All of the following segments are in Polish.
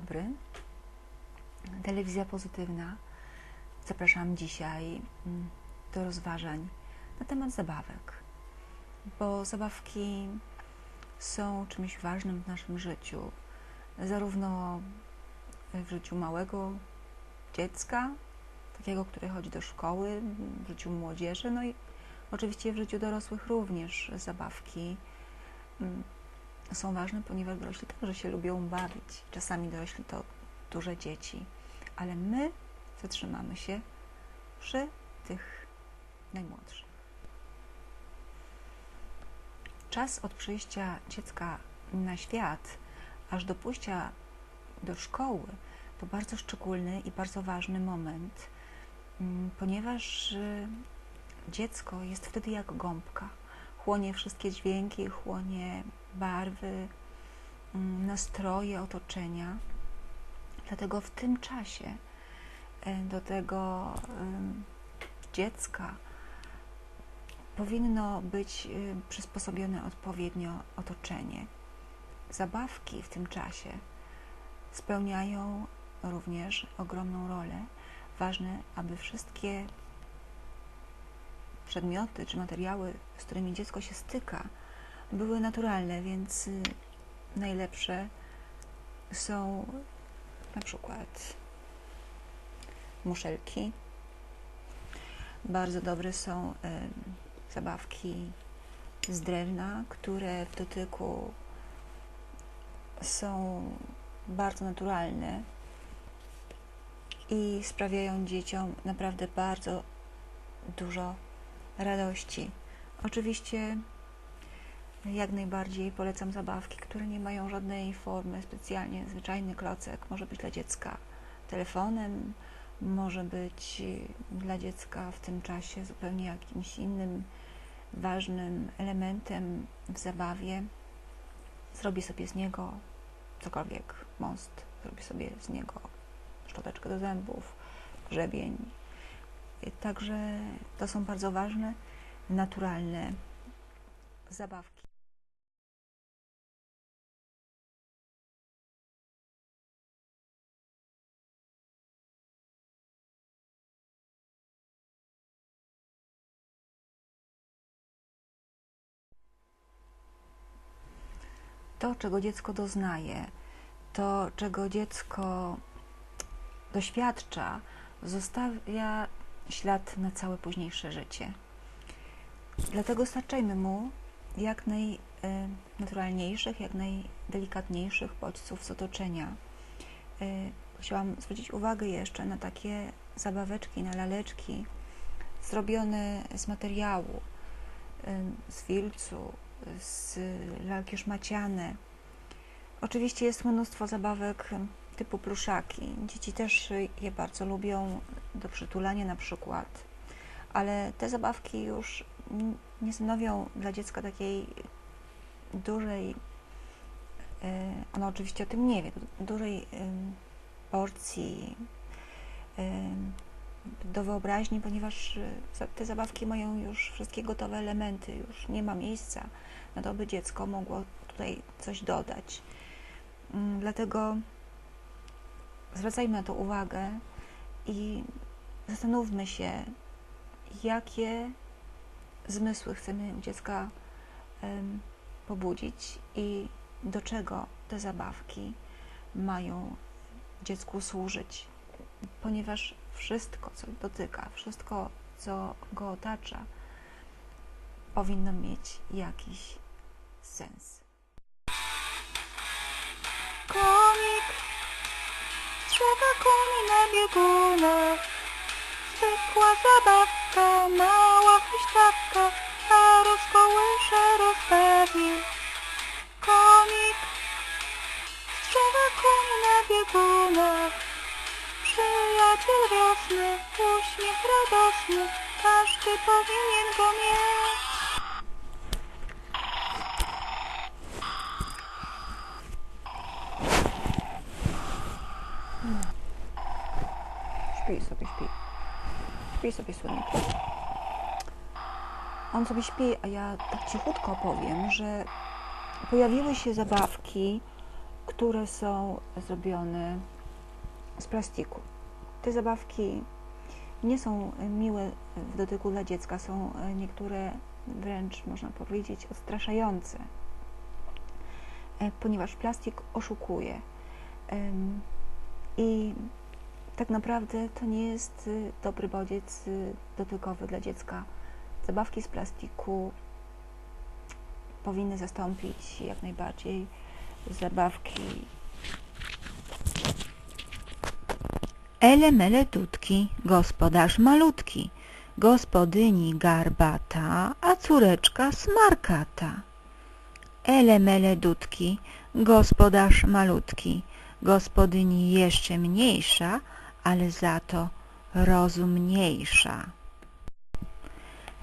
dobry. Telewizja pozytywna. Zapraszam dzisiaj mm, do rozważań na temat zabawek, bo zabawki są czymś ważnym w naszym życiu, zarówno w życiu małego dziecka, takiego, które chodzi do szkoły, w życiu młodzieży, no i oczywiście w życiu dorosłych również zabawki mm, są ważne, ponieważ dorośli także się lubią bawić. Czasami dorośli to duże dzieci, ale my zatrzymamy się przy tych najmłodszych. Czas od przyjścia dziecka na świat, aż do pójścia do szkoły, to bardzo szczególny i bardzo ważny moment, mm, ponieważ y, dziecko jest wtedy jak gąbka. Chłonie wszystkie dźwięki, chłonie barwy, mm, nastroje otoczenia. Dlatego w tym czasie e, do tego dziecka powinno być y, przysposobione odpowiednio otoczenie. Zabawki w tym czasie spełniają również ogromną rolę. Ważne, aby wszystkie przedmioty czy materiały, z którymi dziecko się styka, były naturalne, więc y, najlepsze są na przykład muszelki. Bardzo dobre są zabawki z drewna, które w dotyku są bardzo naturalne i sprawiają dzieciom naprawdę bardzo dużo radości. Oczywiście jak najbardziej polecam zabawki, które nie mają żadnej formy specjalnie. Zwyczajny klocek może być dla dziecka telefonem, może być dla dziecka w tym czasie zupełnie jakimś innym ważnym elementem w zabawie. Zrobi sobie z niego cokolwiek, most, zrobi sobie z niego szczoteczkę do zębów, grzebień. Także to są bardzo ważne, naturalne zabawki. To, czego dziecko doznaje, to, czego dziecko doświadcza, zostawia ślad na całe późniejsze życie. Dlatego starczajmy mu jak najnaturalniejszych, jak najdelikatniejszych bodźców z otoczenia. Y, Chciałam zwrócić uwagę jeszcze na takie zabaweczki, na laleczki zrobione z materiału, y, z filcu, z lalki szmaciane. Oczywiście jest mnóstwo zabawek typu pluszaki. Dzieci też je bardzo lubią do przytulania na przykład, ale te zabawki już nie stanowią dla dziecka takiej dużej, e, ono oczywiście o tym nie wie, dużej porcji do wyobraźni, ponieważ za- te zabawki mają już wszystkie gotowe elementy, już nie ma miejsca na to, by dziecko mogło tutaj coś dodać. Mm, Dlatego zwracajmy na to uwagę i zastanówmy się, jakie zmysły chcemy u dziecka pobudzić i do czego te zabawki mają dziecku służyć. Ponieważ wszystko, co dotyka, wszystko, co go otacza, powinno mieć jakiś sens. Konik strzega koni na biegunach Zwykła zabawka, mała huśtawka A rozkołysze rozbawi. Konik strzega koni na biegunach Przyjaciel wiosny, uśmiech radosny Każdy powinien go mieć Śpi sobie, śpi. Śpi sobie, słoneczko. On sobie śpi, a ja tak cichutko powiem, że pojawiły się zabawki, które są zrobione z plastiku. Te zabawki nie są miłe w dotyku dla dziecka, są niektóre wręcz można powiedzieć odstraszające, e, ponieważ plastik oszukuje. I tak naprawdę to nie jest dobry bodziec dotykowy dla dziecka. Zabawki z plastiku powinny zastąpić jak najbardziej zabawki Ele mele tutki, gospodarz malutki, gospodyni garbata, a córeczka smarkata. Ele mele dudki, gospodarz malutki, gospodyni jeszcze mniejsza, ale za to rozumniejsza.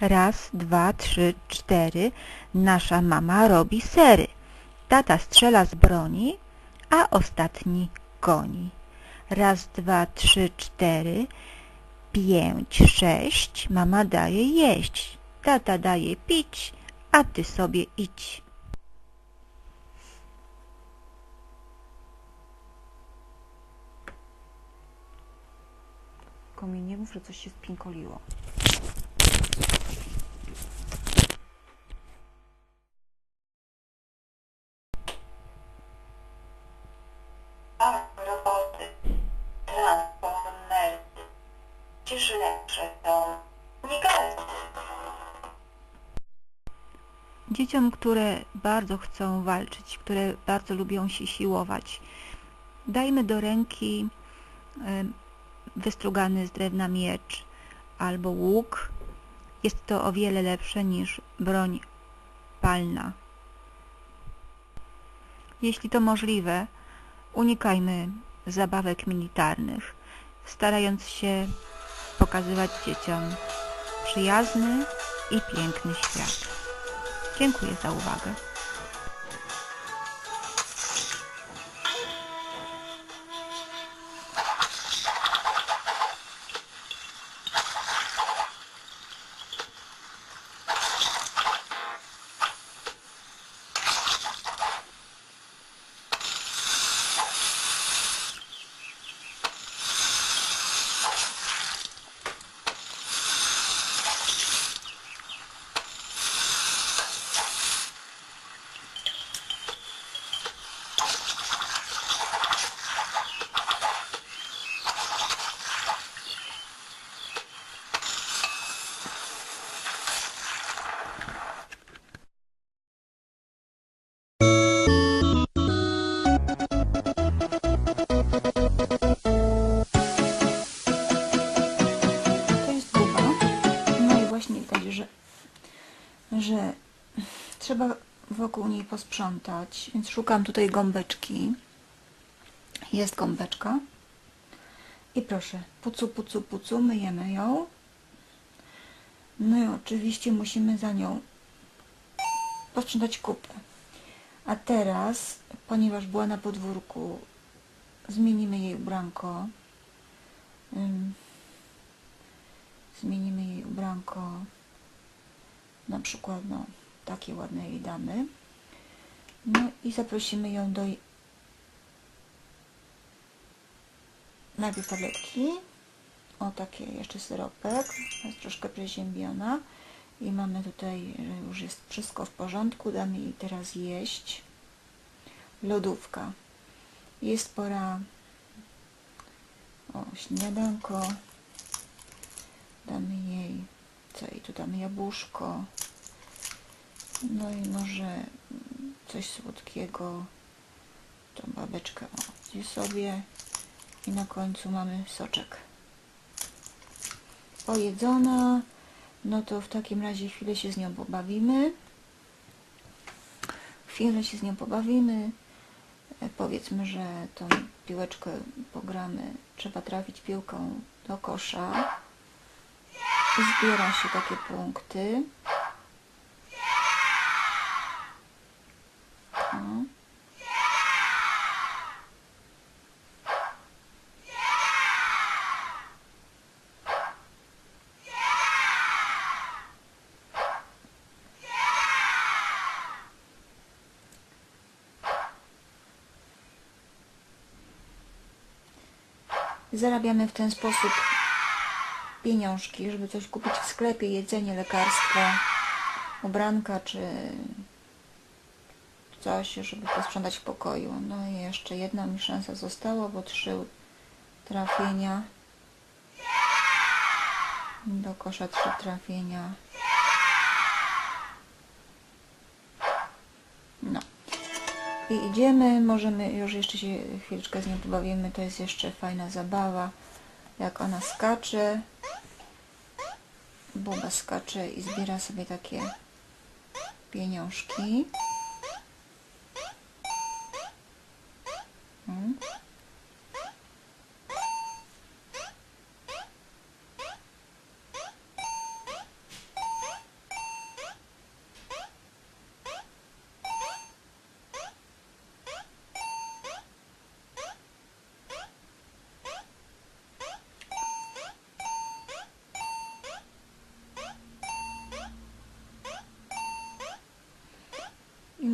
Raz, dwa, trzy, cztery, nasza mama robi sery. Tata strzela z broni, a ostatni goni. Raz, dwa, trzy, cztery, pięć, sześć, mama daje jeść, tata daje pić, a ty sobie idź. Tylko mi nie mów, że coś się spinkoliło. Dzieciom, które bardzo chcą walczyć, które bardzo lubią się siłować, dajmy do ręki wystrugany z drewna miecz albo łuk. Jest to o wiele lepsze niż broń palna. Jeśli to możliwe, unikajmy zabawek militarnych, starając się pokazywać dzieciom przyjazny i piękny świat. Dziękuję za uwagę. Wokół niej posprzątać, więc szukam tutaj gąbeczki. Jest gąbeczka. I proszę, pucu, pucu, pucu, myjemy ją. No i oczywiście musimy za nią posprzątać kupę. A teraz, ponieważ była na podwórku, zmienimy jej ubranko. Zmienimy jej ubranko na przykład no, takie ładne jej damy. No i zaprosimy ją do najpierw tabletki. O takie jeszcze syropek. Jest troszkę przeziębiona. I mamy tutaj, że już jest wszystko w porządku. Damy jej teraz jeść. Lodówka. Jest pora o śniadanko. Damy jej, co jej tu damy, jabłuszko, no i może coś słodkiego, tą babeczkę o, zje sobie i na końcu mamy soczek. Pojedzona, no to w takim razie chwilę się z nią pobawimy. Chwilę się z nią pobawimy. E, Powiedzmy, że tą piłeczkę pogramy. Trzeba trafić piłką do kosza zbiera się takie punkty. O. Zarabiamy w ten sposób pieniążki, żeby coś kupić w sklepie, jedzenie, lekarstwo, ubranka czy coś, żeby posprzątać w pokoju. No i jeszcze jedna mi szansa została, bo trzy trafienia. Do kosza trzy trafienia. No. I idziemy, możemy, już jeszcze się chwileczkę z nią pobawimy, to jest jeszcze fajna zabawa, jak ona skacze. Buba skacze i zbiera sobie takie pieniążki.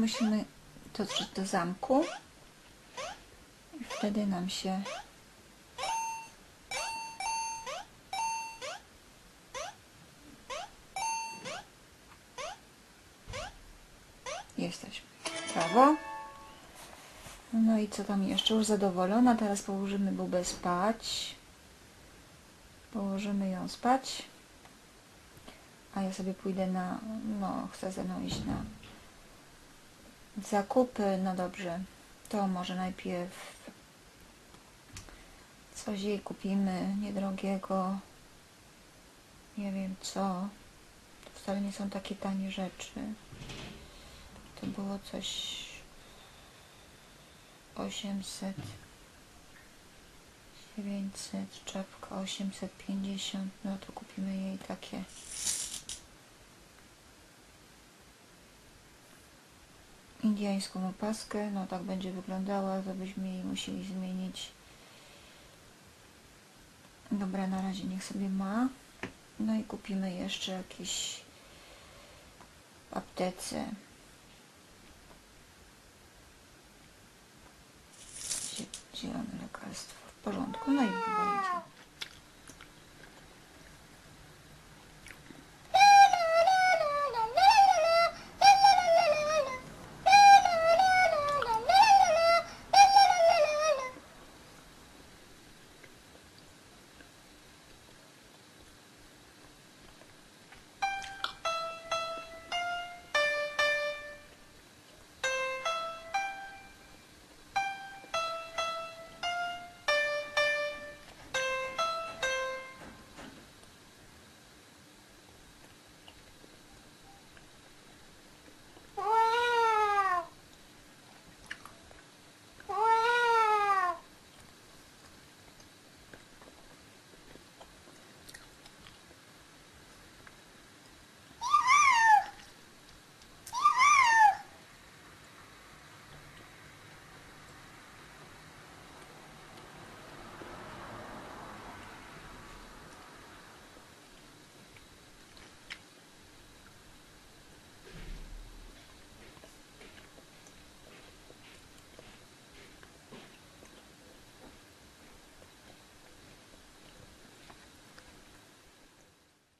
Musimy dotrzeć do zamku. I wtedy nam się jesteśmy. Brawo. No i co tam jeszcze? Już zadowolona. Teraz położymy bubę spać. Położymy ją spać. A ja sobie pójdę na... No, chcę ze mną iść na zakupy. No dobrze. To może najpierw coś jej kupimy niedrogiego. Nie wiem co. To wcale nie są takie tanie rzeczy. To było coś 800 900 czapka 850 no to kupimy jej takie indiańską opaskę. No tak będzie wyglądała to byśmy jej musieli zmienić. Dobra na razie niech sobie ma. No i kupimy jeszcze jakieś aptece. Zie- zielone lekarstwo? W porządku no i chyba idzie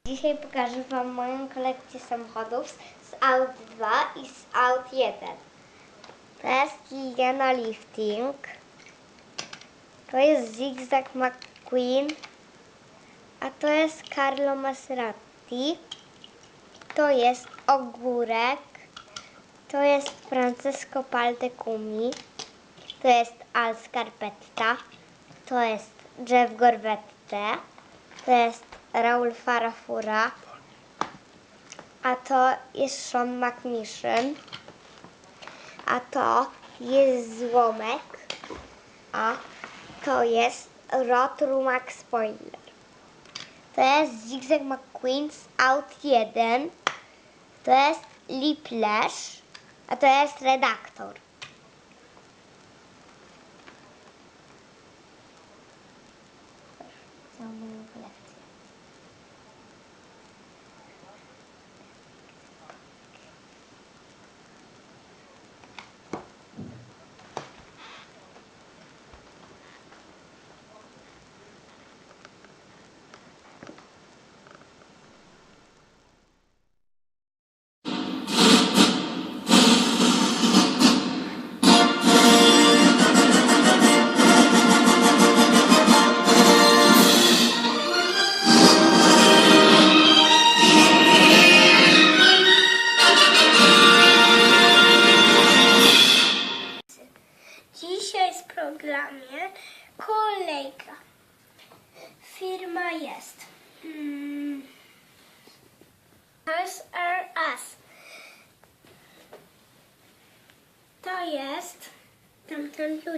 Dzisiaj pokażę Wam moją kolekcję samochodów z Aut 2 i z Aut 1. To jest Liliana Lifting. To jest Zigzag McQueen. A to jest Carlo Maserati. To jest Ogórek. To jest Francesco Paldecumi. To jest Al Scarpetta. To jest Jeff Gorvette. To jest Raul Farafura. A to jest Sean McMission. A to jest Złomek. A to jest Rotrumac Spoiler. To jest Zigzag McQueen z Out 1. To jest Liplash. A to jest Redaktor.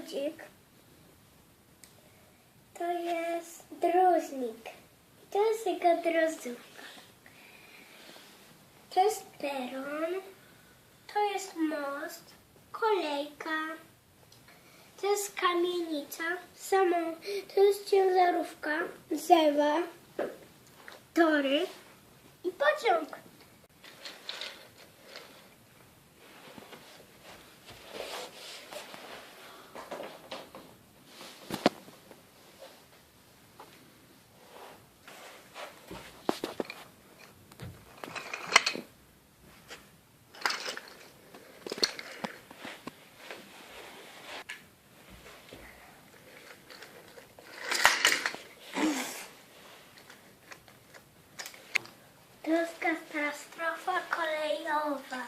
Ludzik. To jest drożnik. To jest jego drozdówka. To jest peron. To jest most. Kolejka. To jest kamienica. Samo. To jest ciężarówka. Zewa. Tory. I pociąg. To jest katastrofa kolejowa.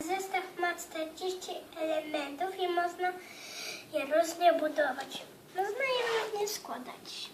Zestaw ma 40 elementów i można je różnie budować. Można je różnie składać.